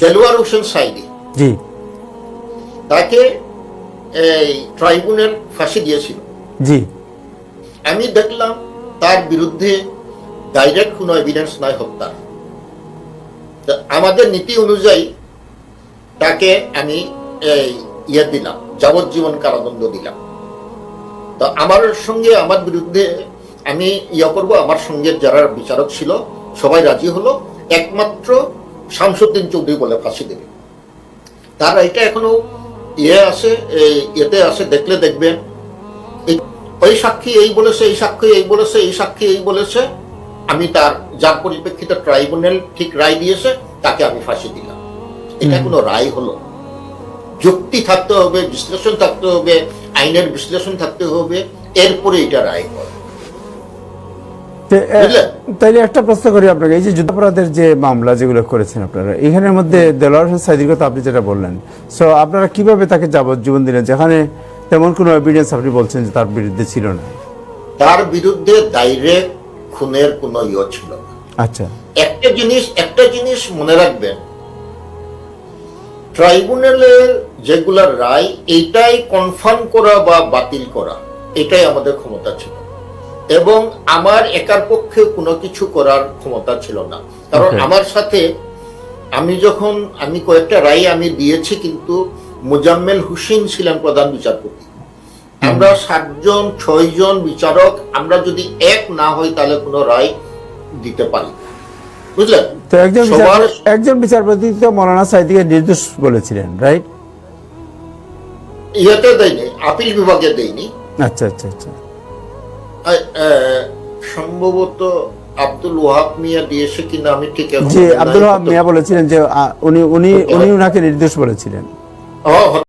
দেলোয়ার হোসেন সাইদি। জি। তাকে এই ট্রাইব্যুনাল ফাঁসি দিয়েছিল। জি। আমি দেখলাম তার বিরুদ্ধে ডাইরেক্ট কোনো এভিডেন্স নাই হত্যা আমাদের নীতি অনুযায়ী তাকে আমি এই ইয়ে দিলাম যাবজ্জীবন কারাদণ্ড দিলাম। তো আমার সঙ্গে আমার বিরুদ্ধে আমি ইয়ে করব আমার সঙ্গে যারা বিচারক ছিল সবাই রাজি হলো। একমাত্র শামসুদ্দিন চৌধুরী বলে ফাঁসি দেবে। তার এটা এখনও ইয়ে আছে এই ইয়েতে আছে দেখলে দেখবেন। এই- ওই সাক্ষী এই বলেছে এই সাক্ষী এই বলেছে এই সাক্ষী এই বলেছে। আমি তার যার পরিপ্রেক্ষিতে ট্রাইব্যুনাল ঠিক রায় দিয়েছে তাকে আমি ফাঁসি দিলাম। এটা কোনো রায় হলো। যুক্তি থাকতে হবে বিশ্লেষণ থাকতে হবে আইনের বিশ্লেষণ থাকতে হবে এরপরে এটা রায় হয়? তাইলে একটা প্রশ্ন করি আপনাকে। এই যে যুদ্ধাপরাধের যে মামলা যেগুলো করেছেন আপনারা এখানের মধ্যে দেলোয়ার হোসেন সাইদির কথা আপনি যেটা বললেন। সো আপনারা কীভাবে তাকে যাবজ্জীবন দিলেন? যেখানে তেমন কোনো এভিডেন্স আপনি বলছেন যে তার বিরুদ্ধে ছিল না। তার বিরুদ্ধে ডাইরেক্ট খুনের কোনো ইয়ে ছিল না। আচ্ছা। একটা জিনিস একটা জিনিস মনে রাখবেন। ট্রাইব্যুনালের যেগুলা রায় এইটাই কনফার্ম করা বা বাতিল করা এটাই আমাদের ক্ষমতা ছিল। এবং আমার একার পক্ষে কোনো কিছু করার ক্ষমতা ছিল না। কারণ আমার সাথে আমি যখন আমি কয়েকটা রায় আমি দিয়েছি কিন্তু মোজাম্মেল হুসেন ছিলেন প্রধান বিচারপতি। আমরা সাতজন ছয়জন বিচারক আমরা যদি এক না হই তাহলে কোনো রায় দিতে পারি বুঝলেন? তো একজন একজন বিচারপতি তো মৌলানা সাইদিকে নির্দোষ বলেছিলেন রাইট ইয়েতে দেয়নি আপিল বিভাগে দেয়নি। আচ্ছা আচ্ছা আচ্ছা। সম্ভবত আব্দুল ওয়াহাব মিয়া দিয়েছে কিনা আমি ঠিক নাই। আব্দুল ওয়াহাব মিয়া বলেছিলেন যে উনি উনি উনি উনাকে নির্দেশ বলেছিলেন ও,